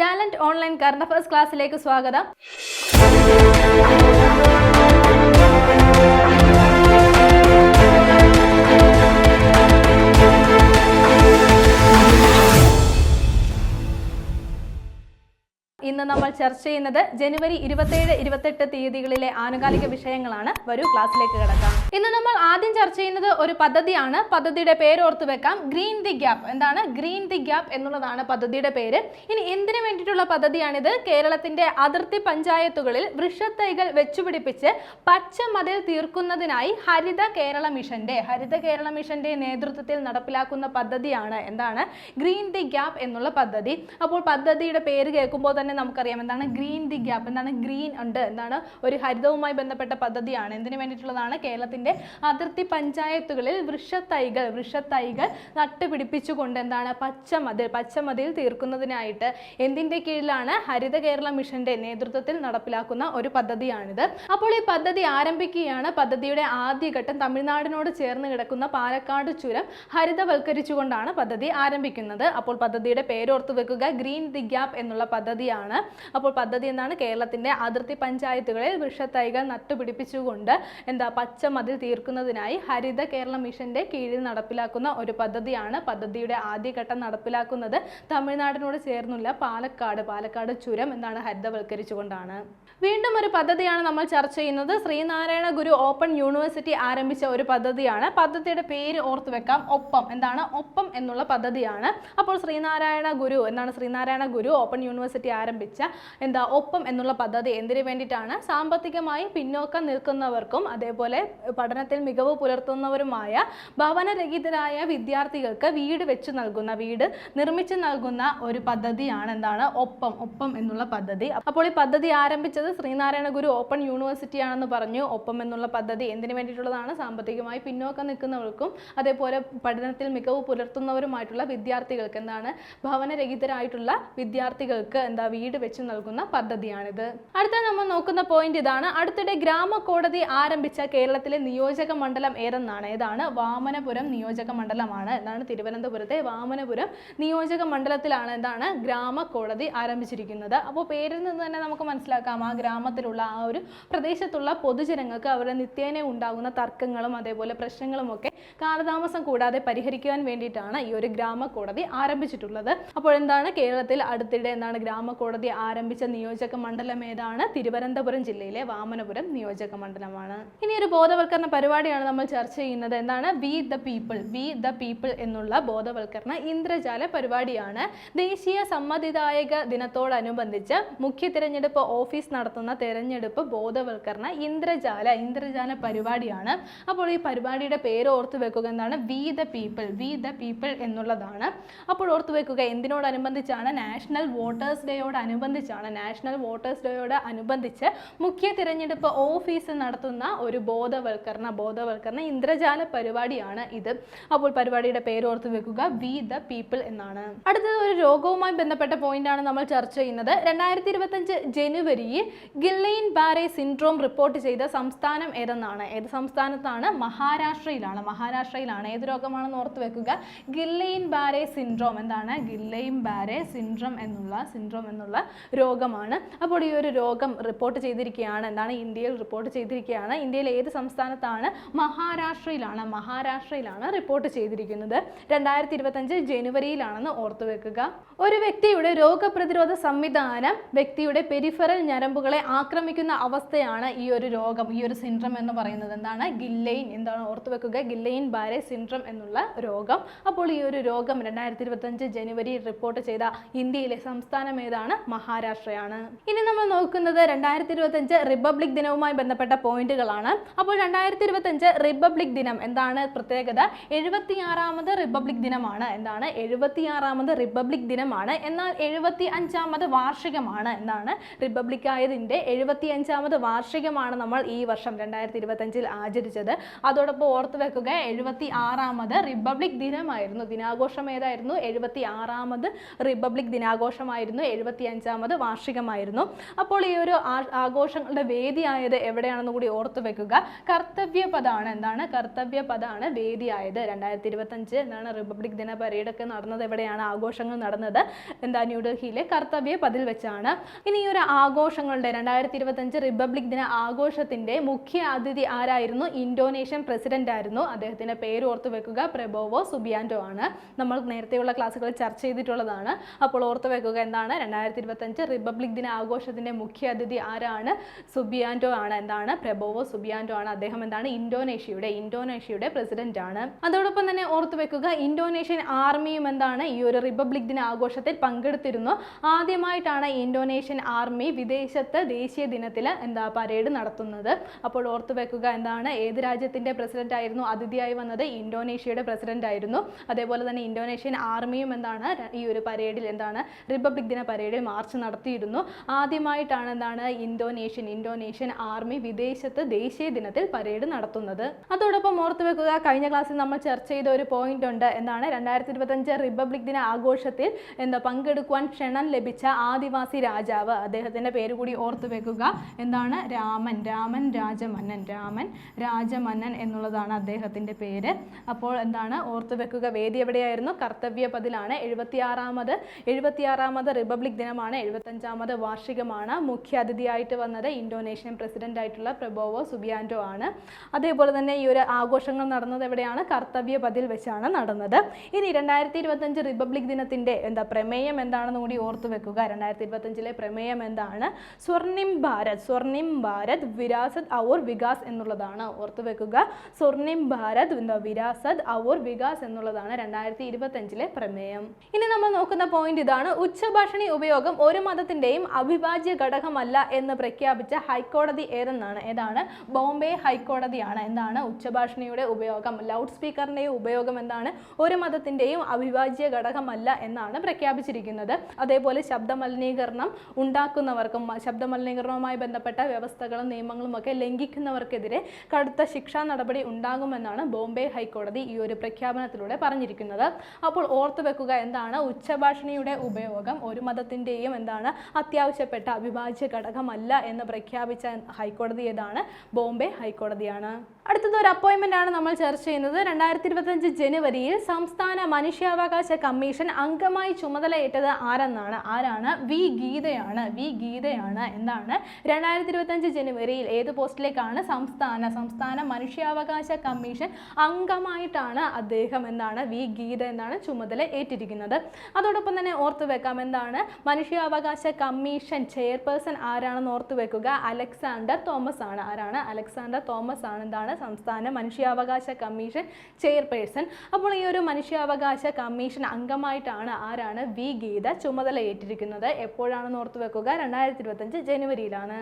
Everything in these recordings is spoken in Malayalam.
ടാലന്റ് ഓൺലൈൻ കറണ്ട് അഫയേഴ്സ് ക്ലാസ്സിലേക്ക് സ്വാഗതം. ഇന്ന് നമ്മൾ ചർച്ച ചെയ്യുന്നത് ജനുവരി ഇരുപത്തേഴ് ഇരുപത്തെട്ട് തീയതികളിലെ ആനുകാലിക വിഷയങ്ങളാണ്. വരൂ ക്ലാസ്സിലേക്ക് കിടക്കാം. ഇന്ന് നമ്മൾ ആദ്യം ചർച്ച ചെയ്യുന്നത് ഒരു പദ്ധതിയാണ്. പദ്ധതിയുടെ പേര് ഓർത്തു വെക്കാം. ഗ്രീൻ ദി ഗ്യാപ്പ് എന്താണ്? ഗ്രീൻ ദി ഗ്യാപ്പ് എന്നുള്ളതാണ് പദ്ധതിയുടെ പേര്. ഇനി എന്തിനു വേണ്ടിയിട്ടുള്ള പദ്ധതിയാണിത്? കേരളത്തിന്റെ അതിർത്തി പഞ്ചായത്തുകളിൽ വൃക്ഷത്തൈകൾ വെച്ചുപിടിപ്പിച്ച് പച്ച മതിൽ തീർക്കുന്നതിനായി ഹരിത കേരള മിഷന്റെ ഹരിത കേരള മിഷന്റെ നേതൃത്വത്തിൽ നടപ്പിലാക്കുന്ന പദ്ധതിയാണ്. എന്താണ്? ഗ്രീൻ ദി ഗ്യാപ്പ് എന്നുള്ള പദ്ധതി. അപ്പോൾ പദ്ധതിയുടെ പേര് കേൾക്കുമ്പോൾ തന്നെ നമുക്കറിയാം. എന്താണ് ഗ്രീൻ ദി ഗ്യാപ്പ് എന്താണ് ഗ്രീൻ ഉണ്ട്? എന്താണ് ഒരു ഹരിതവുമായി ബന്ധപ്പെട്ട പദ്ധതിയാണ്. എന്തിനു വേണ്ടിയിട്ടുള്ളതാണ്? കേരളത്തിന്റെ അതിർത്തി പഞ്ചായത്തുകളിൽ വൃക്ഷത്തൈകൾ വൃക്ഷത്തൈകൾ നട്ടുപിടിപ്പിച്ചുകൊണ്ട് എന്താണ് പച്ചമതിൽ പച്ചമതിൽ തീർക്കുന്നതിനായിട്ട് എന്തിന്റെ കീഴിലാണ് ഹരിത കേരള മിഷന്റെ നേതൃത്വത്തിൽ നടപ്പിലാക്കുന്ന ഒരു പദ്ധതിയാണിത്. അപ്പോൾ ഈ പദ്ധതി ആരംഭിക്കുകയാണ് പദ്ധതിയുടെ ആദ്യഘട്ടം തമിഴ്നാടിനോട് ചേർന്ന് കിടക്കുന്ന പാലക്കാട് ചുരം ഹരിതവൽക്കരിച്ചുകൊണ്ടാണ് പദ്ധതി ആരംഭിക്കുന്നത്. അപ്പോൾ പദ്ധതിയുടെ പേരോർത്ത് വെക്കുക ഗ്രീൻ ദി ഗ്യാപ്പ് എന്നുള്ള പദ്ധതിയാണ്. അപ്പോൾ പദ്ധതി എന്താണ്? കേരളത്തിന്റെ അതിർത്തി പഞ്ചായത്തുകളിൽ വൃക്ഷത്തൈകൾ നട്ടുപിടിപ്പിച്ചുകൊണ്ട് എന്താ പച്ച മതിൽ തീർക്കുന്നതിനായി ഹരിത കേരള മിഷന്റെ കീഴിൽ നടപ്പിലാക്കുന്ന ഒരു പദ്ധതിയാണ് പദ്ധതിയുടെ ആദ്യഘട്ടം നടപ്പിലാക്കുന്നത്. തമിഴ്നാടിനോട് ചേർന്നുള്ള പാലക്കാട് പാലക്കാട് ചുരം എന്താണ് ഹരിതവൽക്കരിച്ചുകൊണ്ടാണ്. വീണ്ടും ഒരു പദ്ധതിയാണ് നമ്മൾ ചർച്ച ചെയ്യുന്നത്. ശ്രീനാരായണ ഗുരു ഓപ്പൺ യൂണിവേഴ്സിറ്റി ആരംഭിച്ച ഒരു പദ്ധതിയാണ്. പദ്ധതിയുടെ പേര് ഓർത്തു വെക്കാം. ഒപ്പം. എന്താണ്? ഒപ്പം എന്നുള്ള പദ്ധതിയാണ്. അപ്പോൾ ശ്രീനാരായണ ഗുരു എന്താണ് ശ്രീനാരായണ ഗുരു ഓപ്പൺ യൂണിവേഴ്സിറ്റി ആരംഭിച്ച എന്താ ഒപ്പം എന്നുള്ള പദ്ധതി എന്തിനു വേണ്ടിയിട്ടാണ്? സാമ്പത്തികമായി പിന്നോക്കം നിൽക്കുന്നവർക്കും അതേപോലെ പഠനത്തിൽ മികവ് പുലർത്തുന്നവരുമായ ഭവനരഹിതരായ വിദ്യാർത്ഥികൾക്ക് വീട് വെച്ച് നൽകുന്ന വീട് നിർമ്മിച്ച് നൽകുന്ന ഒരു പദ്ധതിയാണ് എന്താണ് ഒപ്പം ഒപ്പം എന്നുള്ള പദ്ധതി. അപ്പോൾ ഈ പദ്ധതി ആരംഭിച്ചത് ശ്രീനാരായണ ഗുരു ഓപ്പൺ യൂണിവേഴ്സിറ്റി ആണെന്ന് പറഞ്ഞു. ഒപ്പം എന്നുള്ള പദ്ധതി എന്തിനു വേണ്ടിയിട്ടുള്ളതാണ്? സാമ്പത്തികമായി പിന്നോക്കം നിൽക്കുന്നവർക്കും അതേപോലെ പഠനത്തിൽ മികവ് പുലർത്തുന്നവരുമായിട്ടുള്ള വിദ്യാർത്ഥികൾക്ക് എന്താണ്? ഭവനരഹിതരായിട്ടുള്ള വിദ്യാർത്ഥികൾക്ക് എന്താ വീട് വെച്ച് നൽകുന്ന പദ്ധതിയാണിത്. അടുത്ത നമ്മൾ നോക്കുന്ന പോയിന്റ് ഇതാണ്. അടുത്തിടെ ഗ്രാമ കോടതി ആരംഭിച്ച കേരളത്തിലെ നിയോജക മണ്ഡലം ഏതെന്നാണ്? ഏതാണ്? വാമനപുരം നിയോജക മണ്ഡലമാണ്. എന്താണ് തിരുവനന്തപുരത്തെ വാമനപുരം നിയോജക മണ്ഡലത്തിലാണ് എന്താണ് ഗ്രാമ കോടതി ആരംഭിച്ചിരിക്കുന്നത്. അപ്പോൾ പേരിൽ നിന്ന് തന്നെ നമുക്ക് മനസ്സിലാക്കാം. ആ ഗ്രാമത്തിലുള്ള ആ ഒരു പ്രദേശത്തുള്ള പൊതുജനങ്ങൾക്ക് അവരുടെ നിത്യേന ഉണ്ടാകുന്ന തർക്കങ്ങളും അതേപോലെ പ്രശ്നങ്ങളും ഒക്കെ കാലതാമസം കൂടാതെ പരിഹരിക്കുവാൻ വേണ്ടിയിട്ടാണ് ഈ ഒരു ഗ്രാമ കോടതി ആരംഭിച്ചിട്ടുള്ളത്. അപ്പോൾ എന്താണ് കേരളത്തിൽ അടുത്തിടെ എന്താണ് ഗ്രാമ കോടതി ആരംഭിച്ച നിയോജക മണ്ഡലം ഏതാണ്? തിരുവനന്തപുരം ജില്ലയിലെ വാമനപുരം നിയോജക മണ്ഡലമാണ്. ഇനി ഒരു ബോധവൽക്കരണ പരിപാടിയാണ് നമ്മൾ ചർച്ച ചെയ്യുന്നത്. എന്താണ്? We the people we the people എന്നുള്ള ബോധവൽക്കരണ ഇന്ദ്രജാല പരിപാടിയാണ്. ദേശീയ സമ്മതിദായക ദിനത്തോടനുബന്ധിച്ച് മുഖ്യ തിരഞ്ഞെടുപ്പ് ഓഫീസ് നടത്തുന്ന തെരഞ്ഞെടുപ്പ് ബോധവൽക്കരണ ഇന്ദ്രജാല ഇന്ദ്രജാല പരിപാടിയാണ്. അപ്പോൾ ഈ പരിപാടിയുടെ പേര് ഓർത്തു വെക്കുക. എന്താണ്? We the people we the people എന്നുള്ളതാണ്. അപ്പോൾ ഓർത്തു വെക്കുക. എന്തിനോടനുബന്ധിച്ചാണ് നാഷണൽ വോട്ടേഴ്സ് ഡേയോട് അനുബന്ധിച്ചാണ് നാഷണൽ വോട്ടേഴ്സ് ഡേയോട് അനുബന്ധിച്ച് മുഖ്യ തിരഞ്ഞെടുപ്പ് ഓഫീസ് നടത്തുന്ന ഒരു ബോധവൽക്കരണ ബോധവൽക്കരണ ഇന്ദ്രജാല പരിപാടിയാണ് ഇത്. അപ്പോൾ പരിപാടിയുടെ പേര് ഓർത്ത് വെക്കുക വി ദ പീപ്പിൾ എന്നാണ്. അടുത്തത് ഒരു രോഗവുമായി ബന്ധപ്പെട്ട പോയിന്റ് ആണ് നമ്മൾ ചർച്ച ചെയ്യുന്നത്. രണ്ടായിരത്തി ഇരുപത്തഞ്ച് ജനുവരിയിൽ ഗില്ലൈൻ ബാരെ സിൻഡ്രോം റിപ്പോർട്ട് ചെയ്ത സംസ്ഥാനം ഏതെന്നാണ്? ഏത് സംസ്ഥാനത്താണ്? മഹാരാഷ്ട്രയിലാണ്. മഹാരാഷ്ട്രയിലാണ്. ഏത് രോഗമാണെന്ന് ഓർത്ത് വെക്കുക. Guillain Barre syndrome. എന്താണ്? ഗില്ലൈൻ ബാരെ സിൻഡ്രോം എന്നുള്ള സിൻഡ്രോം എന്നുള്ള രോഗമാണ്. അപ്പോൾ ഈ ഒരു രോഗം റിപ്പോർട്ട് ചെയ്തിരിക്കുകയാണ്. എന്താണ്? ഇന്ത്യയിൽ റിപ്പോർട്ട് ചെയ്തിരിക്കുകയാണ്. ഇന്ത്യയിൽ ഏത് സംസ്ഥാനത്താണ്? മഹാരാഷ്ട്രയിലാണ്. മഹാരാഷ്ട്രയിലാണ് റിപ്പോർട്ട് ചെയ്തിരിക്കുന്നത്. രണ്ടായിരത്തി ഇരുപത്തഞ്ച് ജനുവരിയിലാണെന്ന് ഓർത്തു വെക്കുക. ഒരു വ്യക്തിയുടെ രോഗപ്രതിരോധ സംവിധാനം വ്യക്തിയുടെ പെരിഫറൽ ഞരമ്പുകളെ ആക്രമിക്കുന്ന അവസ്ഥയാണ് ഈ ഒരു രോഗം ഈ ഒരു സിൻഡ്രം എന്ന് പറയുന്നത്. എന്താണ്? ഗില്ലൈൻ എന്താണ്? ഓർത്തു വെക്കുക. ഗില്ലൈൻ ബാരെ സിൻഡ്രം എന്നുള്ള രോഗം. അപ്പോൾ ഈ ഒരു രോഗം രണ്ടായിരത്തി ഇരുപത്തഞ്ച് ജനുവരിയിൽ റിപ്പോർട്ട് ചെയ്ത ഇന്ത്യയിലെ സംസ്ഥാനം ഏതാണ്? മഹാരാഷ്ട്രയാണ്. ഇനി നമ്മൾ നോക്കുന്നത് രണ്ടായിരത്തി ഇരുപത്തഞ്ച് റിപ്പബ്ലിക് ദിനവുമായി ബന്ധപ്പെട്ട പോയിന്റുകളാണ്. അപ്പോൾ രണ്ടായിരത്തി ഇരുപത്തഞ്ച് റിപ്പബ്ലിക് ദിനം എന്താണ് പ്രത്യേകത? എഴുപത്തിയാറാമത് റിപ്പബ്ലിക് ദിനമാണ് എന്താണ്? എഴുപത്തിയാറാമത് റിപ്പബ്ലിക് ദിനമാണ്. എന്നാൽ എഴുപത്തി അഞ്ചാമത് വാർഷികമാണ് എന്താണ്? റിപ്പബ്ലിക് ആയതിന്റെ എഴുപത്തി അഞ്ചാമത് വാർഷികമാണ് നമ്മൾ ഈ വർഷം രണ്ടായിരത്തി ഇരുപത്തഞ്ചിൽ ആചരിച്ചത്. അതോടൊപ്പം ഓർത്ത് വെക്കുക എഴുപത്തി ആറാമത് റിപ്പബ്ലിക് ദിനമായിരുന്നു. ദിനാഘോഷം ഏതായിരുന്നു? എഴുപത്തി ആറാമത് റിപ്പബ്ലിക് ദിനാഘോഷമായിരുന്നു. എഴുപത്തി അഞ്ചാമത് വാർഷികമായിരുന്നു. അപ്പോൾ ഈ ഒരു ആഘോഷങ്ങളുടെ വേദിയായത് എവിടെയാണെന്ന് കൂടി ഓർത്തു വെക്കുക. കർത്ത കർത്തവ്യപദാണ് എന്താണ്? കർത്തവ്യപദാണ് വേദിയായത്. രണ്ടായിരത്തി ഇരുപത്തഞ്ച് എന്താണ് റിപ്പബ്ലിക് ദിന പരേഡൊക്കെ നടന്നത്. എവിടെയാണ് ആഘോഷങ്ങൾ നടന്നത്? എന്താ ന്യൂഡൽഹിയിലെ കർത്തവ്യ പതിൽ വെച്ചാണ്. ഇനി ഈ ഒരു ആഘോഷങ്ങളുടെ രണ്ടായിരത്തി ഇരുപത്തഞ്ച് റിപ്പബ്ലിക് ദിന ആഘോഷത്തിന്റെ മുഖ്യ അതിഥി ആരായിരുന്നു? ഇന്തോനേഷ്യൻ പ്രസിഡന്റ് ആയിരുന്നു. അദ്ദേഹത്തിന്റെ പേര് ഓർത്തു വെക്കുക. പ്രബോവോ സുബിയാൻഡോ ആണ്. നമ്മൾ നേരത്തെയുള്ള ക്ലാസ്സുകളിൽ ചർച്ച ചെയ്തിട്ടുള്ളതാണ്. അപ്പോൾ ഓർത്തു വെക്കുക എന്താണ്? രണ്ടായിരത്തി ഇരുപത്തഞ്ച് റിപ്പബ്ലിക് ദിന ആഘോഷത്തിന്റെ മുഖ്യ അതിഥി ആരാണ്? സുബിയാൻഡോ ആണ്. എന്താണ്? പ്രബോവോ സുബിയാൻഡോ ആണ്. അദ്ദേഹം എന്താണ്? ഇന്തോനേഷ്യയുടെ ഇന്തോനേഷ്യയുടെ പ്രസിഡന്റ് ആണ്. അതോടൊപ്പം തന്നെ ഓർത്തു വെക്കുക ഇന്തോനേഷ്യൻ ആർമിയും എന്താണ്? ഈ ഒരു റിപ്പബ്ലിക് ദിന ആഘോഷത്തിൽ പങ്കെടുത്തിരുന്നു. ആദ്യമായിട്ടാണ് ഇന്തോനേഷ്യൻ ആർമി വിദേശത്ത് ദേശീയ ദിനത്തിൽ എന്താ പരേഡ് നടത്തുന്നത്. അപ്പോൾ ഓർത്തു വെക്കുക എന്താണ്? ഏത് രാജ്യത്തിന്റെ പ്രസിഡന്റ് ആയിരുന്നു? അതിഥിയായി വന്നത് ഇന്തോനേഷ്യയുടെ പ്രസിഡന്റ് ആയിരുന്നു. അതേപോലെ തന്നെ ഇന്തോനേഷ്യൻ ആർമിയും എന്താണ്? ഈ ഒരു പരേഡിൽ എന്താണ്? റിപ്പബ്ലിക് ദിന പരേഡിൽ മാർച്ച് നടത്തിയിരുന്നു. ആദ്യമായിട്ടാണ് എന്താണ് ഇന്തോനേഷ്യൻ ഇന്തോനേഷ്യൻ ആർമി വിദേശത്ത് ദേശീയ ദിനത്തിൽ പരേഡ് നടത്തുന്നത്. അതോടൊപ്പം ഓർത്തു വെക്കുക കഴിഞ്ഞ ക്ലാസ്സിൽ നമ്മൾ ചർച്ച ചെയ്ത ഒരു പോയിന്റ് ഉണ്ട്. എന്താണ് രണ്ടായിരത്തി ഇരുപത്തഞ്ച് റിപ്പബ്ലിക് ദിന ആഘോഷത്തിൽ എന്താ പങ്കെടുക്കുവാൻ ക്ഷണം ലഭിച്ച ആദിവാസി രാജാവ്? അദ്ദേഹത്തിന്റെ പേര് കൂടി ഓർത്തു വെക്കുക. എന്താണ് രാമൻ? രാമൻ രാജമന്നൻ. രാമൻ രാജമന്നൻ എന്നുള്ളതാണ് അദ്ദേഹത്തിന്റെ പേര്. അപ്പോൾ എന്താണ് ഓർത്തു വെക്കുക വേദി എവിടെയായിരുന്നു? കർത്തവ്യ പതിലാണ് എഴുപത്തിയാറാമത് എഴുപത്തിയാറാമത് റിപ്പബ്ലിക് ദിനമാണ് എഴുപത്തഞ്ചാമത് വാർഷികമാണ്. മുഖ്യ അതിഥിയായിട്ട് വന്നത് ഇന്തോനേഷ്യൻ പ്രസിഡന്റ് ആയിട്ടുള്ള പ്രബോവോ സുബിയാൻഡോ ആണ്. അതേപോലെ തന്നെ ഈ ഒരു ആഘോഷങ്ങൾ നടന്നത് എവിടെയാണ്? കർത്തവ്യ പതിൽ വെച്ചാണ് നടന്നത്. ഇനി രണ്ടായിരത്തി ഇരുപത്തഞ്ച് റിപ്പബ്ലിക് ദിനത്തിന്റെ എന്താ പ്രമേയം എന്താണെന്ന് കൂടി ഓർത്തു വെക്കുക. രണ്ടായിരത്തി ഇരുപത്തഞ്ചിലെ പ്രമേയം എന്താണ്? സ്വർണിം ഭാരത് സ്വർണിം ഭാരത് വിരാസത് ഔർ വികാസ് എന്നുള്ളതാണ്. ഓർത്തു വെക്കുക. സ്വർണിം ഭാരത് എന്താ വിരാസത് ഔർ വികാസ് എന്നുള്ളതാണ് രണ്ടായിരത്തി ഇരുപത്തഞ്ചിലെ പ്രമേയം. ഇനി നമ്മൾ നോക്കുന്ന പോയിന്റ് ഇതാണ്. ഉച്ചഭാഷണി ഉപയോഗം ഒരു മതത്തിന്റെയും അവിഭാജ്യ ഘടകമല്ല എന്ന് പ്രഖ്യാപിച്ച ഹൈക്കോടതി ഏതെന്നാണ്? ഏതാണ്? ബോംബെ ഹൈക്കോടതിയാണ്. എന്താണ്? ഉച്ചഭാഷണിയുടെ ഉപയോഗം ലൗഡ് സ്പീക്കറിന്റെയും ഉപയോഗം എന്താണ്? ഒരു മതത്തിന്റെയും അവിഭാജ്യ ഘടകമല്ല എന്നാണ് പ്രഖ്യാപിച്ചിരിക്കുന്നത്. അതേപോലെ ശബ്ദമലിനീകരണം ഉണ്ടാക്കുന്നവർക്കും ശബ്ദമലിനീകരണവുമായി ബന്ധപ്പെട്ട വ്യവസ്ഥകളും നിയമങ്ങളും ഒക്കെ ലംഘിക്കുന്നവർക്കെതിരെ കടുത്ത ശിക്ഷാ നടപടി ഉണ്ടാകുമെന്നാണ് ബോംബെ ഹൈക്കോടതി ഈ ഒരു പ്രഖ്യാപനത്തിലൂടെ പറഞ്ഞിരിക്കുന്നത്. അപ്പോൾ ഓർത്തു വെക്കുക എന്താണ്? ഉച്ചഭാഷണിയുടെ ഉപയോഗം ഒരു മതത്തിന്റെയും എന്താണ് അത്യാവശ്യപ്പെട്ട അവിഭാജ്യ ഘടകമല്ല എന്ന് പ്രഖ്യാപിച്ച ഹൈക്കോടതി ഏതാണ്? ബോംബെ ഹൈക്കോടതിയാണ്. അടുത്തത് ഒരു അപ്പോയിന്റ്മെന്റ് ആണ് നമ്മൾ ചർച്ച ചെയ്യുന്നത്. രണ്ടായിരത്തി ഇരുപത്തഞ്ച് ജനുവരിയിൽ സംസ്ഥാന മനുഷ്യാവകാശ കമ്മീഷൻ അംഗമായി ചുമതലയേറ്റത് ആരെന്നാണ്? ആരാണ്? വി ഗീതയാണ്. വി ഗീതയാണ്. എന്താണ്? രണ്ടായിരത്തി ഇരുപത്തഞ്ച് ജനുവരിയിൽ ഏത് പോസ്റ്റിലേക്കാണ് സംസ്ഥാന സംസ്ഥാന മനുഷ്യാവകാശ കമ്മീഷൻ അംഗമായിട്ടാണ് അദ്ദേഹം എന്താണ് വി ഗീത എന്നാണ് ചുമതല ഏറ്റിരിക്കുന്നത്. അതോടൊപ്പം തന്നെ ഓർത്തു വെക്കാം എന്താണ് മനുഷ്യാവകാശ കമ്മീഷൻ ചെയർപേഴ്സൺ ആരാണെന്ന് ഓർത്തു വെക്കുക? അലക്സാണ്ടർ തോമസ് ആണ്. ആരാണ്? അലക്സാണ്ടർ തോമസ് ആണ്. എന്താണ്? സംസ്ഥാന മനുഷ്യാവകാശ കമ്മീഷൻ ചെയർപേഴ്സൺ. അപ്പോൾ ഈ ഒരു മനുഷ്യാവകാശ കമ്മീഷൻ അംഗമായിട്ടാണ് ആരാണ് വി ഗീത ചുമതല ഏറ്റിരിക്കുന്നത് എപ്പോഴാണെന്ന് ഓർത്തു വെക്കുക? രണ്ടായിരത്തി ഇരുപത്തഞ്ച് ജനുവരിയിലാണ്.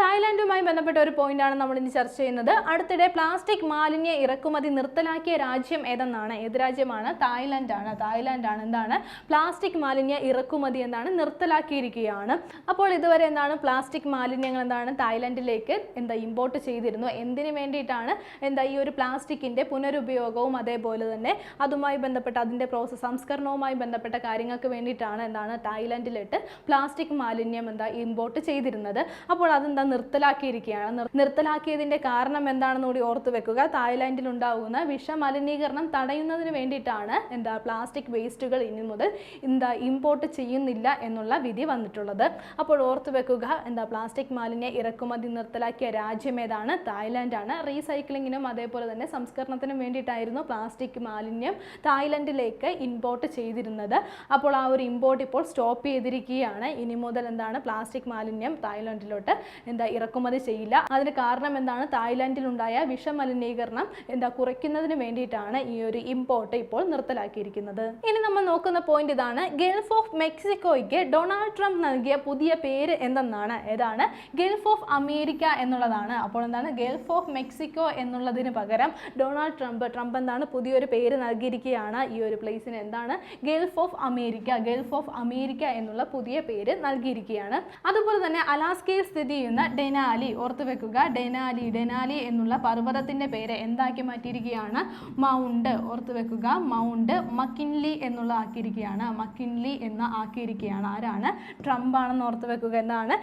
തായ്ലാൻഡുമായി ബന്ധപ്പെട്ട ഒരു പോയിന്റാണ് നമ്മൾ ഇനി ചർച്ച ചെയ്യുന്നത്. അടുത്തിടെ പ്ലാസ്റ്റിക് മാലിന്യ ഇറക്കുമതി നിർത്തലാക്കിയ രാജ്യം ഏതെന്നാണ്? ഏത് രാജ്യമാണ്? തായ്ലാൻഡ് ആണ് എന്താണ്? പ്ലാസ്റ്റിക് മാലിന്യ ഇറക്കുമതി എന്നാണ് നിർത്തലാക്കിയിരിക്കുകയാണ്. അപ്പോൾ ഇതുവരെ എന്താണ്? പ്ലാസ്റ്റിക് മാലിന്യങ്ങൾ എന്താണ്? തായ്ലാൻഡിലേക്ക് എന്താ ഇമ്പോർട്ട് ചെയ്തിരുന്നു? എന്തിനു വേണ്ടിയിട്ടാണ് എന്താ ഈ ഒരു പ്ലാസ്റ്റിക്കിന്റെ പുനരുപയോഗവും അതേപോലെ തന്നെ അതുമായി ബന്ധപ്പെട്ട അതിന്റെ പ്രോസസ് സംസ്കരണവുമായി ബന്ധപ്പെട്ട കാര്യങ്ങൾക്ക് വേണ്ടിയിട്ടാണ് എന്താണ്? തായ്ലാൻഡിലിട്ട് പ്ലാസ്റ്റിക് മാലിന്യം എന്താ ഇമ്പോർട്ട് ചെയ്തിരുന്നത്. അപ്പോൾ അതെന്താ നിർത്തലാക്കിയിരിക്കുകയാണ്. നിർ- നിർത്തലാക്കിയതിന്റെ കാരണം എന്താണെന്ന് കൂടി ഓർത്തു വെക്കുക. തായ്ലാൻഡിൽ ഉണ്ടാകുന്ന വിഷമലിനീകരണം തടയുന്നതിന് വേണ്ടിയിട്ടാണ് എന്താ പ്ലാസ്റ്റിക് വേസ്റ്റുകൾ ഇനി മുതൽ എന്താ ഇമ്പോർട്ട് ചെയ്യുന്നില്ല എന്നുള്ള വിധി വന്നിട്ടുള്ളത്. അപ്പോൾ ഓർത്തു വെക്കുക എന്താ പ്ലാസ്റ്റിക് മാലിന്യ ഇറക്കുമതി നിർത്തലാക്കിയ രാജ്യം ഏതാണ്? തായ്ലാൻഡ് ആണ് റീസൈക്ലിങ്ങിനും അതേപോലെ തന്നെ സംസ്കരണത്തിനും വേണ്ടിയിട്ടായിരുന്നു പ്ലാസ്റ്റിക് മാലിന്യം തായ്ലൻഡിലേക്ക് ഇമ്പോർട്ട് ചെയ്തിരുന്നത്. അപ്പോൾ ആ ഒരു ഇമ്പോർട്ട് ഇപ്പോൾ സ്റ്റോപ്പ് ചെയ്തിരിക്കുകയാണ്. ഇനി മുതൽ എന്താണ് പ്ലാസ്റ്റിക് മാലിന്യം തായ്ലൻഡിലോട്ട് എന്താ ഇറക്കുമതി ചെയ്യില്ല. അതിന് കാരണം എന്താണ്? തായ്ലാന്റിലുണ്ടായ വിഷമലിനീകരണം എന്താ കുറയ്ക്കുന്നതിന് വേണ്ടിയിട്ടാണ് ഈ ഒരു ഇമ്പോർട്ട് ഇപ്പോൾ നിർത്തലാക്കിയിരിക്കുന്നത്. ഇനി നമ്മൾ നോക്കുന്ന പോയിന്റ് ഇതാണ്. ഗൾഫ് ഓഫ് മെക്സിക്കോയ്ക്ക് ഡൊണാൾഡ് ട്രംപ് നൽകിയ പുതിയ പേര് എന്തെന്നാണ്? ഏതാണ്? ഗൾഫ് ഓഫ് അമേരിക്ക എന്നുള്ളതാണ്. അപ്പോൾ എന്താണ്? ഗൾഫ് ഓഫ് മെക്സിക്കോ എന്നുള്ളതിന് പകരം ഡൊണാൾഡ് ട്രംപ് ട്രംപ് എന്താണ് പുതിയൊരു പേര് നൽകിയിരിക്കുകയാണ് ഈ ഒരു പ്ലേസിന് എന്താണ്? Gulf of America Gulf of America എന്നുള്ള പുതിയ പേര് നൽകിയിരിക്കുകയാണ്. അതുപോലെ തന്നെ അലാസ്കയിൽ സ്ഥിതി ചെയ്യുന്ന ഡെനാലി ഓർത്തു വെക്കുക. ഡെനാലി ഡെനാലി എന്നുള്ള പർവതത്തിന്റെ പേര് എന്താക്കി മാറ്റിയിരിക്കുകയാണ്? മൗണ്ട് ഓർത്തു വെക്കുക. മൗണ്ട് മക്കിൻലി എന്നുള്ള ആക്കിയിരിക്കുകയാണ്. മക്കിൻലി എന്ന് ആക്കിയിരിക്കുകയാണ്. ആരാണ്? ട്രംപ് ആണെന്ന് ഓർത്ത് വെക്കുക. എന്താണ്?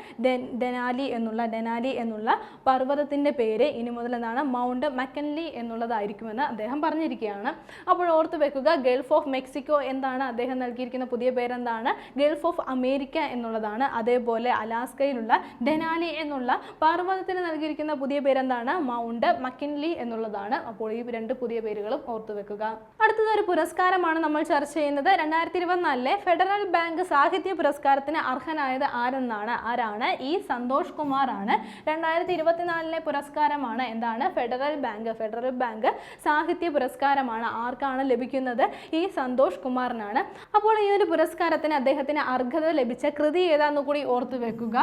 ഡെനാലി എന്നുള്ള ഡെനാലി എന്നുള്ള പർവതത്തിന്റെ പേര് ഇനി മുതൽ എന്താണ്? മൗണ്ട് മക്കൻലി എന്നുള്ളതായിരിക്കുമെന്ന് അദ്ദേഹം പറഞ്ഞിരിക്കുകയാണ്. അപ്പോൾ ഓർത്ത് വെക്കുക ഗൾഫ് ഓഫ് മെക്സിക്കോ എന്താണ് അദ്ദേഹം നൽകിയിരിക്കുന്ന പുതിയ പേരെന്താണ്? ഗൾഫ് ഓഫ് അമേരിക്ക എന്നുള്ളതാണ്. അതേപോലെ അലാസ്കയിലുള്ള ഡെനാലി എന്നുള്ള പാർവതത്തിന് നൽകിയിരിക്കുന്ന പുതിയ പേരെന്താണ്? മൗണ്ട് മക്കിൻലി എന്നുള്ളതാണ്. അപ്പോൾ ഈ രണ്ട് പുതിയ പേരുകളും ഓർത്തു വെക്കുക. അടുത്തത് ഒരു പുരസ്കാരമാണ് നമ്മൾ ചർച്ച ചെയ്യുന്നത്. രണ്ടായിരത്തി ഇരുപത്തിനാലിലെ ഫെഡറൽ ബാങ്ക് സാഹിത്യ പുരസ്കാരത്തിന് അർഹനായത് ആരെന്നാണ്? ആരാണ്? ഈ സന്തോഷ് കുമാർ ആണ് രണ്ടായിരത്തി ഇരുപത്തിനാലിലെ പുരസ്കാരമാണ് എന്താണ്? Federal bank. ഫെഡറൽ ബാങ്ക് സാഹിത്യ പുരസ്കാരമാണ്. ആർക്കാണ് ലഭിക്കുന്നത്? ഈ സന്തോഷ് കുമാറിനാണ്. അപ്പോൾ ഈ ഒരു പുരസ്കാരത്തിന് അദ്ദേഹത്തിന് അർഹത ലഭിച്ച കൃതി ഏതാന്ന് കൂടി ഓർത്തു വെക്കുക.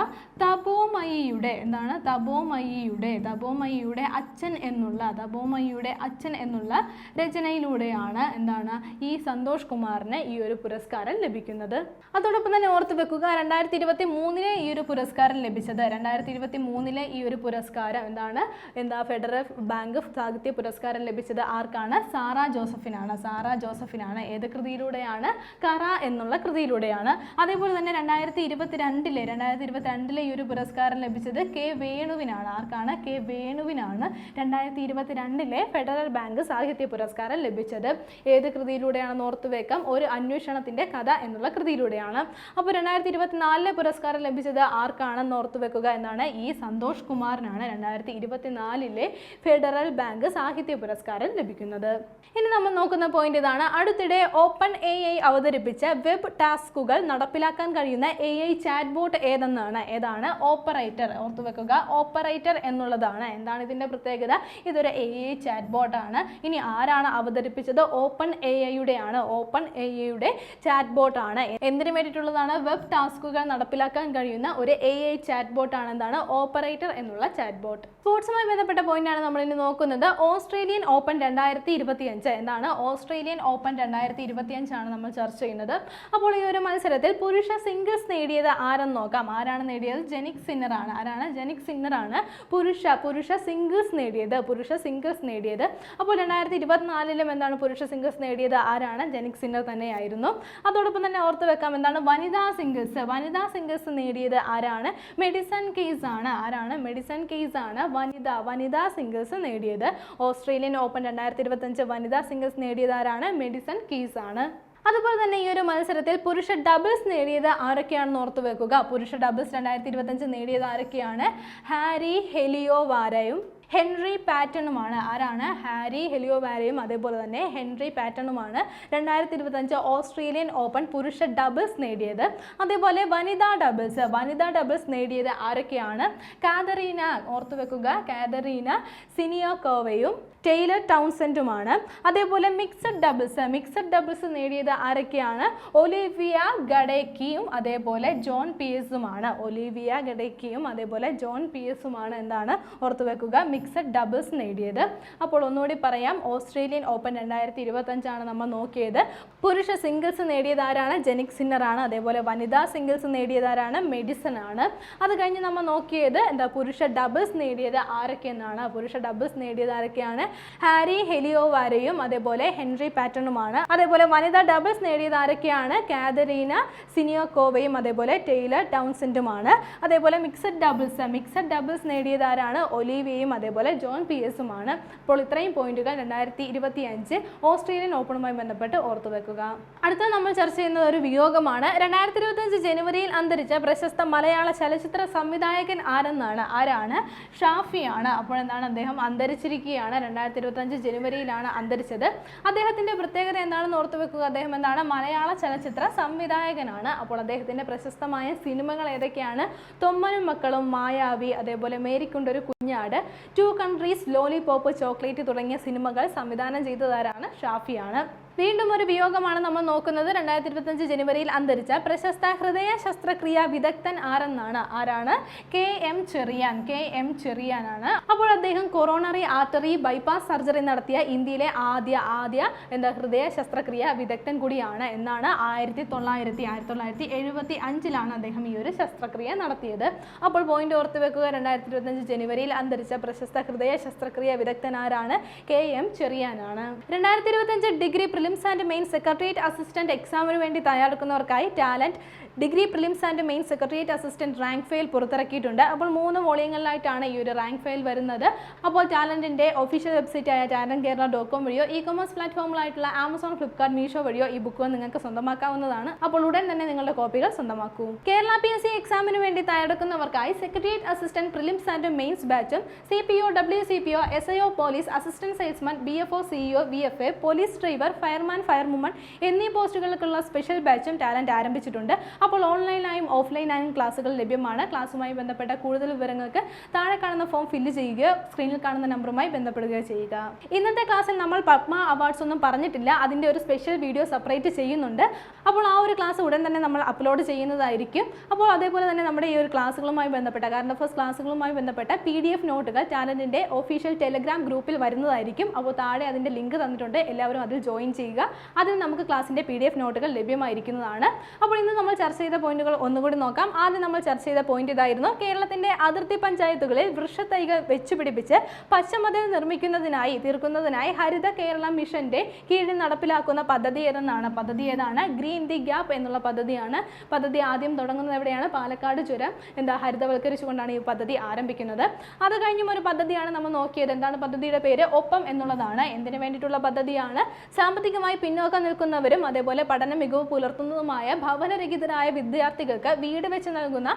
തപോമയിയുടെ എന്താണ്? തപോമയിയുടെ തപോമയിയുടെ അച്ഛൻ എന്നുള്ള തപോമയിയുടെ അച്ഛൻ എന്നുള്ള രചനയിലൂടെയാണ് എന്താണ് ഈ സന്തോഷ് കുമാറിന് ഈ ഒരു പുരസ്കാരം ലഭിക്കുന്നത്. അതോടൊപ്പം തന്നെ ഓർത്ത് വെക്കുക രണ്ടായിരത്തി ഇരുപത്തി മൂന്നിലെ ഈ ഒരു പുരസ്കാരം ലഭിച്ചത് രണ്ടായിരത്തി ഇരുപത്തി മൂന്നിലെ ഈ ഒരു പുരസ്കാരം എന്താണ്? എന്താ ഫെഡറൽ ബാങ്ക് സാഹിത്യ പുരസ്കാരം ലഭിച്ചത് ആർക്കാണ്? സാറ ജോസഫിനാണ്. സാറ ജോസഫിനാണ്. ഏത് കൃതിയിലൂടെയാണ്? കറ എന്നുള്ള കൃതിയിലൂടെയാണ്. അതേപോലെ തന്നെ രണ്ടായിരത്തി ഇരുപത്തിരണ്ടിലെ രണ്ടായിരത്തി ഇരുപത്തിരണ്ടിലെ ഈ ഒരു പുരസ്കാരം ലഭിച്ചത് കെ വേണുവിനാണ്. ആർക്കാണ്? കെ വേണുവിനാണ് രണ്ടായിരത്തി ഇരുപത്തി രണ്ടിലെ ഫെഡറൽ ബാങ്ക് സാഹിത്യ പുരസ്കാരം ലഭിച്ചത്. ഏത് കൃതിയിലൂടെയാണെന്ന് ഓർത്തു വെക്കാം. ഒരു അന്വേഷണത്തിന്റെ കഥ എന്നുള്ള കൃതിയിലൂടെയാണ്. അപ്പോൾ രണ്ടായിരത്തി ഇരുപത്തിനാലിലെ പുരസ്കാരം ലഭിച്ചത് ആർക്കാണെന്ന് ഓർത്തു വെക്കുക എന്നാണ് ഈ സന്തോഷ് കുമാറിനാണ് രണ്ടായിരത്തി ഇരുപത്തിനാലിലെ ഫെഡറൽ ബാങ്ക് സാഹിത്യ പുരസ്കാരം ലഭിക്കുന്നത്. ഇനി നമ്മൾ നോക്കുന്ന പോയിന്റ് ഇതാണ്. അടുത്തിടെ ഓപ്പൺ എ ഐ അവതരിപ്പിച്ച വെബ് ടാസ്കുകൾ നടപ്പിലാക്കാൻ കഴിയുന്ന എ ഐ ചാറ്റ് ബോട്ട് ഏതെന്നാണ്? ഏതാണ്? ഓപ്പറേറ്റർ. ഓർത്തു വെക്കുക. ഓപ്പറേറ്റർ എന്നുള്ളതാണ്. എന്താണ് ഇതിന്റെ പ്രത്യേകത? ഇതൊരു എ ഐ ചാറ്റ് ബോട്ടാണ് ഇനി ആരാണ് അവതരിപ്പിച്ചത്? ഓപ്പൺ എ ഐയുടെ ആണ് ഓപ്പൺ എ ഐയുടെ ചാറ്റ് ബോട്ടാണ് എന്തിനു വേണ്ടിയിട്ടുള്ളതാണ്? വെബ് ടാസ്കുകൾ നടപ്പിലാക്കാൻ കഴിയുന്ന ഒരു എ ഐ ചാറ്റ് ബോട്ടാണ് എന്താണ്? ഓപ്പറേറ്റർ എന്നുള്ള ചാറ്റ് ബോട്ട് സ്പോർട്സുമായി ബന്ധപ്പെട്ട പോയിന്റാണ് നമ്മൾ ഇനി നോക്കുന്നത്. ഓസ്ട്രേലിയൻ ഓപ്പൺ രണ്ടായിരത്തി ഇരുപത്തിയഞ്ച് എന്താണ്? ഓസ്ട്രേലിയൻ ഓപ്പൺ രണ്ടായിരത്തി ഇരുപത്തിയഞ്ചാണ് നമ്മൾ ചർച്ച ചെയ്യുന്നത്. അപ്പോൾ ഈ ഒരു മത്സരത്തിൽ പുരുഷ സിംഗിൾസ് നേടിയത് ആരെന്ന് നോക്കാം. ആരാണ് നേടിയത്? ജെനിക് സിന്നർ ആണ് ആരാണ്? ജനിക് ആണ് പുരുഷ. പുരുഷ സിംഗിൾസ് നേടിയത്. പുരുഷ സിംഗിൾസ് നേടിയത്. അപ്പോൾ രണ്ടായിരത്തി ഇരുപത്തിനാലിലും എന്താണ് പുരുഷ സിംഗിൾസ് നേടിയത്? ആരാണ്? ജനിക് സിംഗർ തന്നെയായിരുന്നു. അതോടൊപ്പം തന്നെ ഓർത്ത് വെക്കാം എന്താണ് വനിതാ സിംഗിൾസ് വനിതാ സിംഗിൾസ് നേടിയത് ആരാണ്? മെഡിസൺ കേസ് ആണ്. ആരാണ്? മെഡിസൺ കേസ് ആണ് വനിത വനിതാ സിംഗിൾസ് നേടിയത്. ഓസ്ട്രേലിയൻ ഓപ്പൺ രണ്ടായിരത്തി ഇരുപത്തഞ്ച് വനിതാ സിംഗിൾസ് നേടിയത് ആരാണ്? മെഡിസൺ കീസ് ആണ്. അതുപോലെ തന്നെ ഈ ഒരു മത്സരത്തിൽ പുരുഷ ഡബിൾസ് നേടിയത് ആരൊക്കെയാണെന്ന് ഓർത്തു വെക്കുക. പുരുഷ ഡബിൾസ് രണ്ടായിരത്തി ഇരുപത്തഞ്ച് നേടിയത് ആരൊക്കെയാണ്? ഹാരി ഹെലിയോ വാരയും ഹെൻറി പാറ്റണുമാണ് ആരാണ്? ഹാരി ഹെലിയോ വാരയും അതേപോലെ തന്നെ ഹെൻറി പാറ്റണുമാണ് രണ്ടായിരത്തി ഇരുപത്തഞ്ച് ഓസ്ട്രേലിയൻ ഓപ്പൺ പുരുഷ ഡബിൾസ് നേടിയത്. അതേപോലെ വനിതാ ഡബിൾസ് വനിതാ ഡബിൾസ് നേടിയത് ആരൊക്കെയാണ്? കാതറീന ഓർത്തു വെക്കുക. കാതറീന സിനിയോക്കോവയും ടെയ്ലർ ടൗൺസെന്റുമാണ് അതേപോലെ മിക്സഡ് ഡബിൾസ് മിക്സഡ് ഡബിൾസ് നേടിയത് ആരൊക്കെയാണ്? ഒലിവിയ ഗഡേക്കിയും അതേപോലെ ജോൺ പി എസുമാണ് ഒലിവിയ ഗഡേക്കിയും അതേപോലെ ജോൺ പി എസുമാണ് എന്താണ് ഓർത്തു വെക്കുക മിക്സഡ് ഡബിൾസ് നേടിയത്. അപ്പോൾ ഒന്നുകൂടി പറയാം ഓസ്ട്രേലിയൻ ഓപ്പൺ രണ്ടായിരത്തി ഇരുപത്തഞ്ചാണ് നമ്മൾ നോക്കിയത്. പുരുഷ സിംഗിൾസ് നേടിയത് ആരാണ്? ജെനിക് സിന്നറാണ് അതേപോലെ വനിതാ സിംഗിൾസ് നേടിയത് ആരാണ്? മെഡിസൺ ആണ്. അത് കഴിഞ്ഞ് നമ്മൾ നോക്കിയത് എന്താ പുരുഷ ഡബിൾസ് നേടിയത് ആരൊക്കെയെന്നാണ്. പുരുഷ ഡബിൾസ് നേടിയത് ആരൊക്കെയാണ്? ഹാരി ഹെലിയോ വാരയും അതേപോലെ ഹെൻറി പാറ്റണുമാണ്. അതേപോലെ വനിതാ ഡബിൾസ് നേടിയത് ആരൊക്കെയാണ്? കാതറീന സിനിയോക്കോവയും അതേപോലെ ടെയ്ലർ ടൗൺസെന്റുമാണ് അതേപോലെ മിക്സഡ് ഡബിൾസ് മിക്സഡ് ഡബിൾസ് നേടിയത് ആരാണ്? ഒലീവിയയും അതേപോലെ ജോൺ പി എസുമാണ് അപ്പോൾ ഇത്രയും പോയിന്റുകൾ രണ്ടായിരത്തി ഇരുപത്തി അഞ്ച് ഓസ്ട്രേലിയൻ ഓപ്പണുമായി ബന്ധപ്പെട്ട് ഓർത്തു വെക്കുക. അടുത്ത നമ്മൾ ചർച്ച ചെയ്യുന്നത് ഒരു വിയോഗമാണ്. രണ്ടായിരത്തി ഇരുപത്തഞ്ച് ജനുവരിയിൽ അന്തരിച്ച പ്രശസ്ത മലയാള ചലച്ചിത്ര സംവിധായകൻ ആരെന്നാണ്? ആരാണ്? ഷാഫിയാണ്. അപ്പോൾ എന്താണ് അദ്ദേഹം അന്തരിച്ചിരിക്കുകയാണ്. രണ്ടായിരത്തി ഇരുപത്തഞ്ച് ജനുവരിയിലാണ് അന്തരിച്ചത്. അദ്ദേഹത്തിന്റെ പ്രത്യേകത എന്താണെന്ന് ഓർത്തു വെക്കുക. അദ്ദേഹം എന്താണ്? മലയാള ചലച്ചിത്ര സംവിധായകനാണ്. അപ്പോൾ അദ്ദേഹത്തിന്റെ പ്രശസ്തമായ സിനിമകൾ ഏതൊക്കെയാണ്? തൊമ്മനും മക്കളും മായാവി അതേപോലെ മേരിക്കുണ്ടൊരു കുഞ്ഞാട് two countries lollipop chocolate തുടങ്ങിയ സിനിമകൾ സംവിധാനം ചെയ്തതാരാണ് ഷാഫിയാണ്. വീണ്ടും ഒരു വിയോഗമാണ് നമ്മൾ നോക്കുന്നത്. രണ്ടായിരത്തി ഇരുപത്തഞ്ച് ജനുവരിയിൽ അന്തരിച്ച പ്രശസ്ത ഹൃദയ ശസ്ത്രക്രിയാ വിദഗ്ധൻ ആരെന്നാണ്? ആരാണ്? K M Cherian. K M ചെറിയാനാണ്. അപ്പോൾ അദ്ദേഹം കൊറോണറി ആർട്ടറി ബൈപ്പാസ് സർജറി നടത്തിയ ഇന്ത്യയിലെ ആദ്യ ആദ്യ എന്താ ഹൃദയ ശസ്ത്രക്രിയ വിദഗ്ധൻ കൂടിയാണ് എന്നാണ് ആയിരത്തി തൊള്ളായിരത്തി ആയിരത്തി തൊള്ളായിരത്തി എഴുപത്തി അഞ്ചിലാണ് അദ്ദേഹം ഈ ഒരു ശസ്ത്രക്രിയ നടത്തിയത്. അപ്പോൾ പോയിന്റ് ഓർത്ത് വെക്കുക രണ്ടായിരത്തി ഇരുപത്തഞ്ച് ജനുവരിയിൽ അന്തരിച്ച പ്രശസ്ത ഹൃദയ ശസ്ത്രക്രിയ വിദഗ്ധനാരാണ് കെ എം ചെറിയാനാണ്. രണ്ടായിരത്തി ഇരുപത്തഞ്ച് degree prelims and main secretariat assistant എക്സാമിന് വേണ്ടി തയ്യാറെടുക്കുന്നവർക്കായി Talent degree prelims and main secretariat assistant rank file പുറത്തിറക്കിയിട്ടുണ്ട്. അപ്പോൾ മൂന്ന് വോളിയങ്ങളിലായിട്ടാണ് ഈ ഒരു റാങ്ക് ഫെയിൽ വരുന്നത്. അപ്പോൾ ടാലന്റിന്റെ ഒഫീഷ്യൽ വെബ്സൈറ്റ് ആയ ടാലന്റ് കേരള ഡോട്ട് കോം വഴിയോ ഇ കൊമേഴ്സ് പ്ലാറ്റ്ഫോമിലായിട്ടുള്ള ആമസോൺ ഫ്ലിപ്കാർട്ട് മീഷോ വഴിയോ ഈ ബുക്ക് നിങ്ങൾക്ക് സ്വന്തമാക്കാവുന്നതാണ്. അപ്പോൾ ഉടൻ തന്നെ നിങ്ങളുടെ കോപ്പികൾ സ്വന്തമാക്കൂ. കേരള പി എസ് സി എക്സാമിന് വേണ്ടി തയ്യാറെടുക്കുന്നവർക്കായി secretariat assistant prelims and mains ബാച്ചും C P O W C P O S I O police assistant salesman B F O CEO V F A police driver fireman firewoman എന്നീ പോസ്റ്റുകൾക്കുള്ള സ്പെഷ്യൽ ബാച്ചും ടാലന്റ് ആരംഭിച്ചിട്ടുണ്ട്. അപ്പോൾ ഓൺലൈനായും ഓഫ്ലൈനായും ക്ലാസ്സുകൾ ലഭ്യമാണ്. ക്ലാസ്സുമായി ബന്ധപ്പെട്ട കൂടുതൽ വിവരങ്ങൾക്ക് താഴെ കാണുന്ന ഫോം ഫില്ല് ചെയ്യുകയോ സ്ക്രീനിൽ കാണുന്ന നമ്പറുമായി ബന്ധപ്പെടുകയോ ചെയ്യുക. ഇന്നത്തെ ക്ലാസ്സിൽ നമ്മൾ പത്മ അവാർഡ്സ് ഒന്നും പറഞ്ഞിട്ടില്ല. അതിന്റെ ഒരു സ്പെഷ്യൽ വീഡിയോ സെപ്പറേറ്റ് ചെയ്യുന്നുണ്ട്. അപ്പോൾ ആ ഒരു ക്ലാസ് ഉടൻ തന്നെ നമ്മൾ അപ്ലോഡ് ചെയ്യുന്നതായിരിക്കും. അപ്പോൾ അതേപോലെ തന്നെ നമ്മുടെ ഈ ഒരു ക്ലാസ്സുകളുമായി ബന്ധപ്പെട്ട കറണ്ട് അഫേഴ്സ് ക്ലാസ്സുകളുമായി ബന്ധപ്പെട്ട പി ഡി എഫ് നോട്ടുകൾ ചാനലിന്റെ ഒഫീഷ്യൽ ടെലഗ്രാം ഗ്രൂപ്പിൽ വരുന്നതായിരിക്കും. അപ്പോൾ താഴെ അതിന്റെ ലിങ്ക് തന്നിട്ടുണ്ട്. എല്ലാവരും അതിൽ ജോയിൻ ചെയ്യുക. അതിൽ നമുക്ക് ക്ലാസ്സിന്റെ പി ഡി എഫ് നോട്ടുകൾ ലഭ്യമായിരിക്കുന്നതാണ്. അപ്പോൾ ഇന്ന് നമ്മൾ ചർച്ച ചെയ്ത പോയിന്റുകൾ ഒന്നുകൂടി നോക്കാം. ആദ്യം നമ്മൾ ചർച്ച ചെയ്ത പോയിന്റ് ഇതായിരുന്നു. കേരളത്തിന്റെ അതിർത്തി പഞ്ചായത്തുകളിൽ വൃക്ഷത്തൈകൾ വെച്ചുപിടിപ്പിച്ച് പച്ചമതിൽ നിർമ്മിക്കുന്നതിനായി തീർക്കുന്നതിനായി ഹരിത കേരള മിഷന്റെ കീഴിൽ നടപ്പിലാക്കുന്ന പദ്ധതി ഏതെന്നാണ്? പദ്ധതി ഏതാണ്? ഗ്രീൻ ദി ഗ്യാപ്പ് എന്നുള്ള പദ്ധതിയാണ്. പദ്ധതി ആദ്യം തുടങ്ങുന്നത് എവിടെയാണ്? പാലക്കാട് ചുരം. എന്താ ഹരിതവൽക്കരിച്ചുകൊണ്ടാണ് ഈ പദ്ധതി ആരംഭിക്കുന്നത്. അത് കഴിഞ്ഞും ഒരു പദ്ധതിയാണ് നമ്മൾ നോക്കിയത്. എന്താണ് പദ്ധതിയുടെ പേര്? ഒപ്പം എന്നുള്ളതാണ്. എന്തിനു വേണ്ടിയിട്ടുള്ള പദ്ധതിയാണ്? സാമ്പത്തികമായി പിന്നോക്കം നിൽക്കുന്നവരും അതേപോലെ പഠന മികവ് പുലർത്തുന്നതുമായ ഭവനരഹിതരായ വിദ്യാർത്ഥികൾക്ക് വീട് വെച്ച് നൽകുന്ന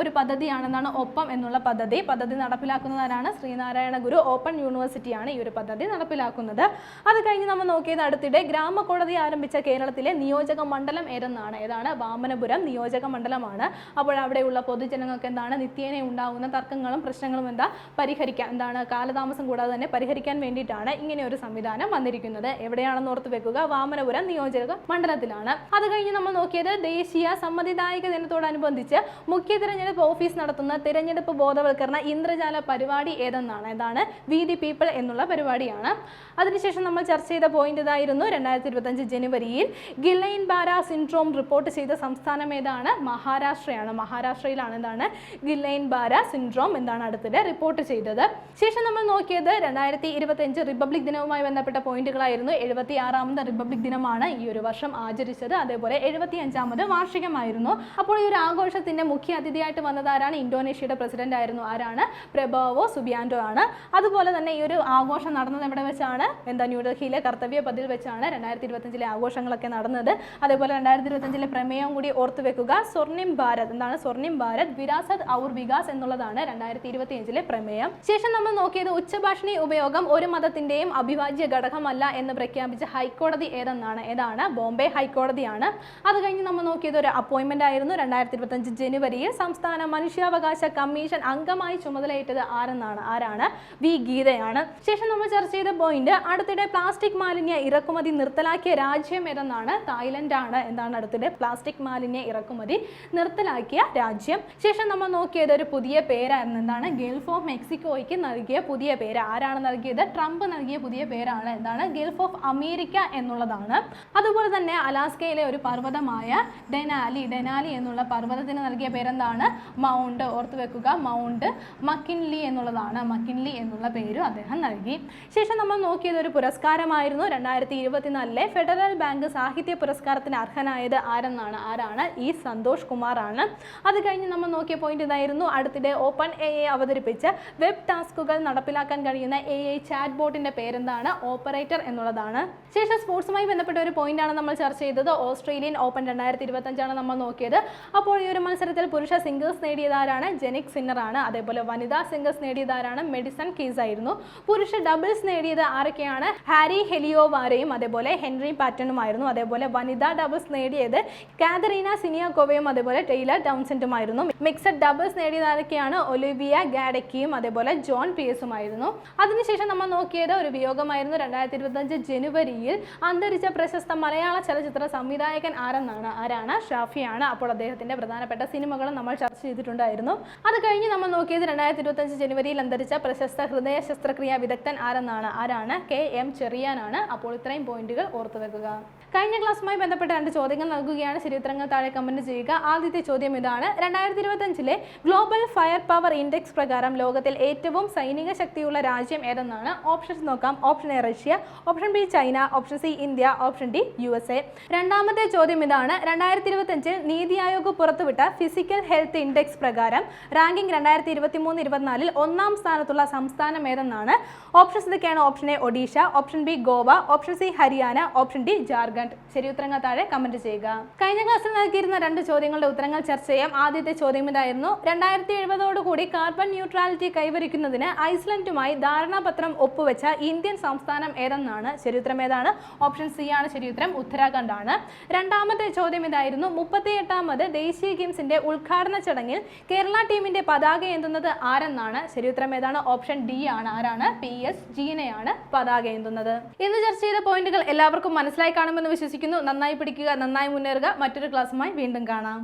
ഒരു പദ്ധതിയാണെന്നാണ് ഒപ്പം എന്നുള്ള പദ്ധതി. പദ്ധതി നടപ്പിലാക്കുന്നതാരാണ് ശ്രീനാരായണ ഗുരു. ഓപ്പൺ യൂണിവേഴ്സിറ്റിയാണ് ഈ ഒരു പദ്ധതി നടപ്പിലാക്കുന്നത്. അത് കഴിഞ്ഞ് നമ്മൾ നോക്കിയത് അടുത്തിടെ ഗ്രാമകോടതി ആരംഭിച്ച കേരളത്തിലെ നിയോജക മണ്ഡലം ഏതെന്നാണ്? ഏതാണ്? വാമനപുരം നിയോജക മണ്ഡലമാണ്. അപ്പോൾ അവിടെയുള്ള പൊതുജനങ്ങൾക്ക് എന്താണ്? നിത്യേന ഉണ്ടാകുന്ന തർക്കങ്ങളും പ്രശ്നങ്ങളും എന്താ? പരിഹരിക്കാൻ എന്താണ്? കാലതാമസം കൂടാതെ തന്നെ പരിഹരിക്കാൻ വേണ്ടിയിട്ടാണ് ഇങ്ങനെ ഒരു സംവിധാനം വന്നിരിക്കുന്നത്. എവിടെയാണെന്ന് ഓർത്ത് വെക്കുക? വാമനപുരം നിയോജക മണ്ഡലത്തിലാണ്. അത് കഴിഞ്ഞ് നമ്മൾ നോക്കിയത് ദേശീയ സമ്മതിദായക ദിനത്തോടനുബന്ധിച്ച് മുഖ്യ തിരഞ്ഞെടുപ്പ് ഓഫീസ് നടത്തുന്ന തിരഞ്ഞെടുപ്പ് ബോധവൽക്കരണ ഇന്ദ്രജാല പരിപാടി ഏതെന്നാണ്? ഏതാണ് വി ദി പീപ്പിൾ എന്നുള്ള പരിപാടിയാണ്. അതിനുശേഷം നമ്മൾ ചർച്ച ചെയ്ത പോയിന്റ് ഇതായിരുന്നു രണ്ടായിരത്തി ഇരുപത്തഞ്ച് ജനുവരിയിൽ ഗില്ലൈൻ ബാര സിൻഡ്രോം റിപ്പോർട്ട് ചെയ്ത സംസ്ഥാനം ഏതാണ്? മഹാരാഷ്ട്രയാണ്. മഹാരാഷ്ട്രയിലാണ് എന്താണ്? ഗില്ലൈൻ ബാര സിൻഡ്രോം എന്താണ് അടുത്തിടെ റിപ്പോർട്ട് ചെയ്തത്. ശേഷം നമ്മൾ നോക്കിയത് രണ്ടായിരത്തി ഇരുപത്തഞ്ച് റിപ്പബ്ലിക് ദിനവുമായി ബന്ധപ്പെട്ട പോയിന്റുകളായിരുന്നു. എഴുപത്തി ആറാമത് റിപ്പബ്ലിക് ദിനമാണ് ഈ ഒരു വർഷം ആചരിച്ചത്. അതേപോലെ എഴുപത്തി അഞ്ചാമത് വാർഷികമായിരുന്നു അപ്പോൾ ഈ ഒരു ആഘോഷത്തിന്റെ മുഖ്യ അതിഥിയായിട്ട് വന്നത് ആരാണ്? ഇന്തോനേഷ്യയുടെ പ്രസിഡന്റ് ആയിരുന്നു ആരാണ്? പ്രഭാവോ സുബിയാൻഡോ ആണ്. അതുപോലെ തന്നെ ഈ ഒരു ആഘോഷം നടന്നത് എവിടെ വെച്ചാണ്? എന്താ ന്യൂഡൽഹിയിലെ കർത്തവ്യ പതിൽ വെച്ചാണ് രണ്ടായിരത്തി ഇരുപത്തഞ്ചിലെ ആഘോഷങ്ങളൊക്കെ നടന്നത്. അതേപോലെ രണ്ടായിരത്തി ഇരുപത്തഞ്ചിലെ പ്രമേയം കൂടി ഓർത്തു വെക്കുക. സ്വർണിം ഭാരത് എന്താണ്? സ്വർണിം ഭാരത് വിരാസത് ഔർ വികാസ് എന്നുള്ളതാണ് രണ്ടായിരത്തി ഇരുപത്തിയഞ്ചിലെ പ്രമേയം. ശേഷം നമ്മൾ നോക്കിയത് ഉച്ചഭാഷണി ഉപയോഗം ഒരു മതത്തിന്റെയും അവിഭാജ്യ ഘടകമല്ല എന്ന് പ്രഖ്യാപിച്ച ഹൈക്കോടതി ഏതെന്നാണ്? ഏതാണ്? ബോംബെ ഹൈക്കോടതിയാണ്. അത് കഴിഞ്ഞ് നമ്മൾ നോക്കിയത് ഒരു അപ്പോയിന്റ്മെന്റ് ആയിരുന്നു രണ്ടായിരത്തി ഇരുപത്തഞ്ച് ജനുവരിയിൽ സംസ്ഥാന മനുഷ്യാവകാശ കമ്മീഷൻ അംഗമായി ചുമതലയേറ്റത് ആരെന്നാണ്? ആരാണ്? വി. ഗീതയാണ്. ശേഷം നമ്മൾ ചർച്ച ചെയ്ത പോയിന്റ് അടുത്തിടെ പ്ലാസ്റ്റിക് മാലിന്യ ഇറക്കുമതി നിർത്തലാക്കിയ രാജ്യം ഏതെന്നാണ്? ആണ് എന്താണ് അടുത്തിടെ പ്ലാസ്റ്റിക് മാലിന്യ ഇറക്കുമതി നിർത്തലാക്കിയ രാജ്യം. ശേഷം നമ്മൾ നോക്കിയത് ഒരു പുതിയ പേരായിരുന്നു എന്താണ് ഗൾഫ് ഓഫ് മെക്സിക്കോയ്ക്ക് നൽകിയ പുതിയ പേര് ആരാണ് നൽകിയത്? ട്രംപ് നൽകിയ പുതിയ പേരാണ് എന്താണ് ഗൾഫ് ഓഫ് അമേരിക്ക എന്നുള്ളതാണ്. അതുപോലെ തന്നെ അലാസ്കയിലെ ഒരു പർവതമായ ഡെനാലി ഡെനാലി എന്നുള്ള പർവതത്തിന് നൽകിയ പേരെന്താണ്? മൗണ്ട്. ഓർത്ത് വെക്കുക മൗണ്ട്. മക്കിൻലി എന്നുള്ളതാണ്. മക്കിൻലി എന്നുള്ള പേരും അദ്ദേഹം നൽകി. ശേഷം നമ്മൾ നോക്കിയത് ഒരു പുരസ്കാരമായിരുന്നു. രണ്ടായിരത്തി ഇരുപത്തിനാലിലെ ഫെഡറൽ ബാങ്ക് സാഹിത്യ പുരസ്കാരത്തിന് അർഹനായത് ആരെന്നാണ്? ആരാണ്? ഈ സന്തോഷ് കുമാർ ആണ് അത് കഴിഞ്ഞ് നമ്മൾ നോക്കിയ പോയിന്റ് ഇതായിരുന്നു. അടുത്തിടെ ഓപ്പൺ എ എ അവതരിപ്പിച്ച് വെബ് ടാസ്കുകൾ നടപ്പിലാക്കാൻ കഴിയുന്ന എ ഐ ചാറ്റ് ബോട്ടിന്റെ പേരെന്താണ്? ഓപ്പറേറ്റർ എന്നുള്ളതാണ്. ശേഷം സ്പോർട്സുമായി ബന്ധപ്പെട്ട ഒരു പോയിന്റ് ആണ് നമ്മൾ ചർച്ച ചെയ്തത്. ഓസ്ട്രേലിയൻ ഓപ്പൺ രണ്ടായിരത്തി ഇരുപത്തഞ്ചാണ് നമ്മൾ നോക്കിയത്. അപ്പോൾ ഈ ഒരു മത്സരത്തിൽ പുരുഷ സിംഗിൾസ് നേടിയതാരാണ്? ജെനിക് സിന്നർ ആണ്. അതേപോലെ വനിതാ സിംഗിൾസ് നേടിയതാരാണ്? മെഡിസൺ കീസ് ആയിരുന്നു. പുരുഷ ഡബിൾസ് നേടിയത് ആരൊക്കെയാണ്? ഹാരി ഹെലിയോവാരയും അതേപോലെ ഹെൻറി പാറ്റനുമായിരുന്നു അതേപോലെ വനിതാ ഡബിൾസ് നേടിയത് കാതറീന സിനിയാക്കോവയും അതേപോലെ ടെയ്ലർ ടൗൺസെന്റുമായിരുന്നു മിക്സഡ് ഡബിൾസ് നേടിയത് ആരൊക്കെയാണ്? ഒലിവിയ ഗാഡക്കിയും അതേപോലെ ജോൺ പിയസുമായിരുന്നു അതിനുശേഷം നമ്മൾ നോക്കിയത് ഒരു വിയോഗമായിരുന്നു രണ്ടായിരത്തി ഇരുപത്തഞ്ച് ജനുവരിയിൽ. അന്തരിച്ച പ്രശസ്ത മലയാള ചലച്ചിത്ര സംവിധായകൻ ആരെന്നാണ്? ആരാണ്? ഷാഫിയാണ് അപ്പോൾ അദ്ദേഹത്തിന്റെ പ്രധാനപ്പെട്ട സിനിമകളും നമ്മൾ ചർച്ച ചെയ്തിട്ടുണ്ടായിരുന്നു. അത് കഴിഞ്ഞ് നമ്മൾ നോക്കിയത് രണ്ടായിരത്തി ഇരുപത്തഞ്ച് ജനുവരിയിൽ അന്തരിച്ച പ്രശസ്ത ഹൃദയ ശസ്ത്രക്രിയാ വിദഗ്ധൻ ആരെന്നാണ്? ആരാണ്? കെ എം ചെറിയാനാണ്. അപ്പോൾ ഇത്രയും പോയിന്റുകൾ ഓർത്തു വെക്കുക. കഴിഞ്ഞ ക്ലാസ്സുമായി ബന്ധപ്പെട്ട രണ്ട് ചോദ്യങ്ങൾ നൽകുകയാണ്. ശരിയുത്തരങ്ങൾ താഴെ കമന്റ് ചെയ്യുക. ആദ്യത്തെ ചോദ്യം ഇതാണ്. രണ്ടായിരത്തി ഇരുപത്തഞ്ചിലെ ഗ്ലോബൽ ഫയർ പവർ ഇൻഡെക്സ് പ്രകാരം ലോകത്തിൽ ഏറ്റവും സൈനിക ശക്തിയുള്ള രാജ്യം ഏതെന്നാണ്? ഓപ്ഷൻസ് നോക്കാം. Option A Russia option B China option C India option D U S A. രണ്ടാമത്തെ ചോദ്യം ഇതാണ്. രണ്ടായിരത്തി ഇരുപത്തഞ്ചിൽ നീതി ആയോഗ് പുറത്തുവിട്ട ഫിസിക്കൽ ഹെൽത്ത് ഇൻഡെക്സ് പ്രകാരം റാങ്കിംഗ് രണ്ടായിരത്തി ഇരുപത്തി മൂന്ന് ഇരുപത്തിനാലിൽ ഒന്നാം സ്ഥാനത്തുള്ള സംസ്ഥാനം ഏതെന്നാണ്? ഓപ്ഷൻസ് ഇതൊക്കെയാണ് option A Odisha option B Goa option C Haryana option D Jharkhand. ശരി ഉത്തരങ്ങൾ താഴെ കമന്റ് ചെയ്യുക. കഴിഞ്ഞ ക്ലാസ്സിൽ നൽകിയിരുന്ന രണ്ട് ചോദ്യങ്ങളുടെ ഉത്തരങ്ങൾ ചർച്ച ചെയ്യാം. ആദ്യത്തെ ചോദ്യം ഇതായിരുന്നു. രണ്ടായിരത്തി എഴുപതോടുകൂടി കാർബൺ ന്യൂട്രാലിറ്റി കൈവരിക്കുന്നതിന് ഐസ്ലൻഡുമായി ധാരണാപത്രം ഒപ്പുവെച്ച ഇന്ത്യൻ സംസ്ഥാനം ഏതെന്നാണ്? ശരി ഉത്തരം ഏതാണ്? ഓപ്ഷൻ സി ആണ്. ശരി ഉത്തരം ഉത്തരാഖണ്ഡ് ആണ് രണ്ടാമത്തെ ചോദ്യം ഇതായിരുന്നു. മുപ്പത്തി എട്ടാമത് ദേശീയ ഗെയിംസിന്റെ ഉദ്ഘാടന ചടങ്ങിൽ കേരള ടീമിന്റെ പതാക ഏന്തുന്നത് ആരെന്നാണ്? ശരിയുത്തരം ഏതാണ്? ഓപ്ഷൻ ഡി ആണ്. ആരാണ്? പി എസ് ജീനയാണ് പതാക ഏന്തുന്നത്. ഇന്ന് ചർച്ച ചെയ്ത പോയിന്റുകൾ എല്ലാവർക്കും മനസ്സിലായി കാണുമെന്ന് വിശ്വസിക്കുന്നു. നന്നായി പിടിക്കുക നന്നായി മുന്നേറുക. മറ്റൊരു ക്ലാസ്സുമായി വീണ്ടും കാണാം.